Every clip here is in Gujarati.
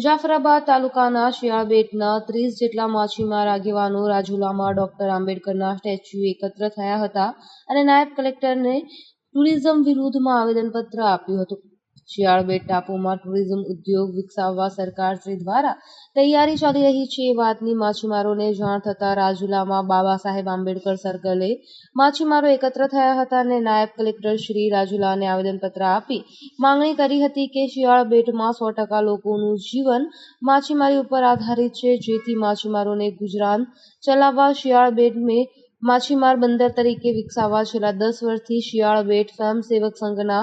જાફરાબાદ તાલુકાના શિયાળબેટના ત્રીસ જેટલા માછીમાર આગેવાનો રાજુલામાં ડોક્ટર આંબેડકરના સ્ટેચ્યુ એકત્ર થયા હતા અને નાયબ કલેક્ટરને ટુરિઝમ વિરુદ્ધમાં આવેદનપત્ર આપ્યું હતું. શિયાળબેટ ટાપુમાં ટુરિઝમ ઉદ્યોગ વિકસાવવા સરકારશ્રી દ્વારા તૈયારી ચાલી રહી છે. એ વાતની માછીમારોને જાણ થતાં રાજુલામાં બાબા સાહેબ આંબેડકર સર્કલે માછીમારો એકત્ર થયા હતા અને નાયબ કલેક્ટર શ્રી રાજુલાને આવેદનપત્ર આપી માંગણી કરી હતી કે શિયાળ બેટમાં સો ટકા લોકોનું જીવન માછીમારી ઉપર આધારિત છે. જેથી માછીમારોને ગુજરાન ચલાવવા શિયાળ બેટને માછીમાર બંદર તરીકે વિકસાવવા છેલ્લા દસ વર્ષથી શિયાળ બેટ સ્વયંસેવક સંઘના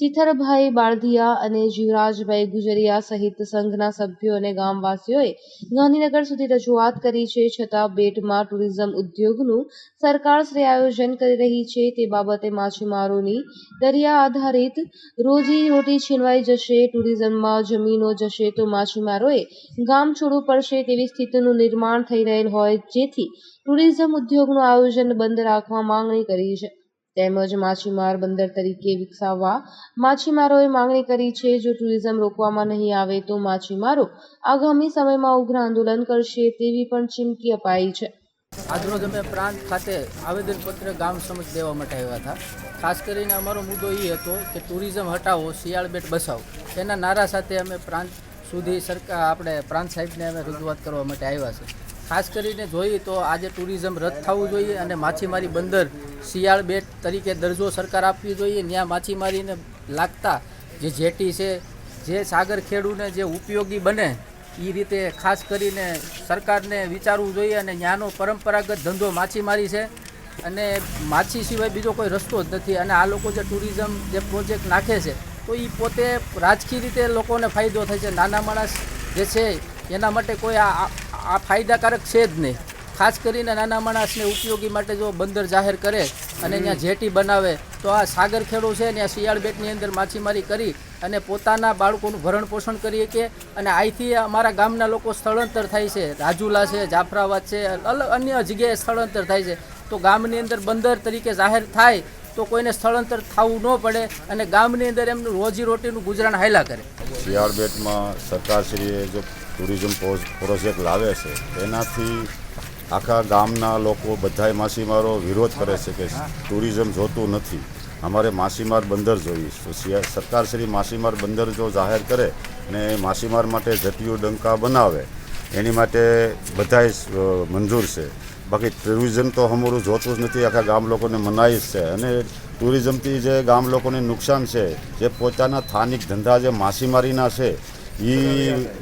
ચિથરભાઈ બાળધિયા અને જીવરાજભાઈ ગુજરિયા સહિત સંઘના સભ્યો અને ગામવાસીઓએ ગાંધીનગર સુધી રજૂઆત કરી છે. છતાં બેટમાં ટુરિઝમ ઉદ્યોગનું સરકારશ્રી આયોજન કરી રહી છે. તે બાબતે માછીમારોની દરિયા આધારિત રોજી રોટી છીનવાઈ જશે, ટુરિઝમમાં જમીનો જશે તો માછીમારોએ ગામ છોડવું પડશે તેવી સ્થિતિનું નિર્માણ થઈ રહેલ હોય જેથી ટુરિઝમ ઉદ્યોગનું આયોજન બંધ રાખવા માંગણી કરી છે. તેમજ માછીમાર બંદર તરીકે વિકસાવવા માછીમારોએ માંગણી કરી છે, જો ટુરિઝમ રોકવામાં નહીં આવે તો માછીમારો આગામી સમયમાં ઉગ્ર આંદોલન કરશે તેવી પણ ચીમકી અપાઈ છે. આજરોજ અમે પ્રાંત ખાતે આવેદનપત્ર ગામ સમક્ષ દેવા માટે આવ્યા હતા. ખાસ કરીને અમારો મુદ્દો એ હતો કે ટુરિઝમ હટાવો શિયાળ બેટ બસાવો. એના નારા સાથે અમે પ્રાંત સુધી સરકાર, આપણે પ્રાંત સાહેબને અમે રજૂઆત કરવા માટે આવ્યા છે. ખાસ કરીને જોઈએ તો આજે ટુરિઝમ રદ થવું જોઈએ અને માછીમારી બંદર શિયાળ બેટ તરીકે દરજ્જો સરકાર આપવી જોઈએ. ત્યાં માછીમારીને લાગતા જે જેટી છે, જે સાગર ખેડૂને જે ઉપયોગી બને એ રીતે ખાસ કરીને સરકારને વિચારવું જોઈએ અને ત્યાંનો પરંપરાગત ધંધો માછીમારી છે અને માછી સિવાય બીજો કોઈ રસ્તો જ નથી અને આ લોકો જે ટુરિઝમ જે પ્રોજેક્ટ નાખે છે, તો એ પોતે રાજકીય રીતે લોકોને ફાયદો થાય છે. નાના માણસ જે છે, એના માટે કોઈ આ આ- ફાયદાકારક છે જ નહીં. ખાસ કરીને નાના માણસને ઉપયોગી માટે જો બંદર જાહેર કરે અને ત્યાં જેટી બનાવે તો આ સાગર ખેડો છે ત્યાં શિયાળ બેટની અંદર માછીમારી કરી અને પોતાના બાળકોનું ભરણ પોષણ કરીએ કે અને અહીંથી અમારા ગામના લોકો સ્થળાંતર થાય છે. રાજુલા છે જાફરાબાદ છે અલગ અન્ય જગ્યાએ સ્થળાંતર થાય છે. તો ગામની અંદર બંદર તરીકે જાહેર થાય તો કોઈને સ્થળાંતર થવું ન પડે અને ગામની અંદર એમનું રોજીરોટીનું ગુજરાન હાયલા કરે. શિયાળ બેટમાં સરકારશ્રીએ જો ટુરિઝમ પ્રોજેક્ટ લાવે છે. તેનાથી આખા ગામના લોકો બધાય માછીમારો વિરોધ કરે છે કે ટુરિઝમ જોતું નથી. અમારે માછીમાર બંદર જોઈએ સરકાર શ્રી માછીમાર બંદર જો જાહેર કરે અને માછીમાર માટે જટિયું ડંકા બનાવે, એની માટે બધાય મંજૂર છે. બાકી ટુરિઝમ તો અમારું જોતું જ નથી. આખા ગામ લોકોને મનાય છે. અને ટુરિઝમથી જે ગામ લોકોને નુકસાન છે, જે પોતાના સ્થાનિક ધંધા જે માછીમારીના છે એ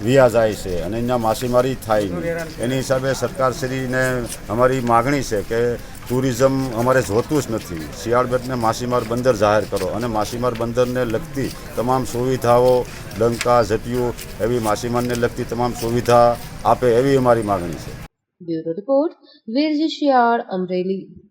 વિયા જાય છે અને અહીંયા માછીમારી થાય એની હિસાબે સરકારશ્રીને અમારી માગણી છે કે ટુરિઝમ અમારે જોતું જ નથી. શિયાળબેટને માછીમાર બંદર જાહેર કરો અને માછીમાર બંદરને લગતી તમામ સુવિધાઓ ડંકા જટિયું એવી માછીમારને લગતી તમામ સુવિધા આપે એવી અમારી માગણી છે. Bureau report, Virji Shiyal, Amreli.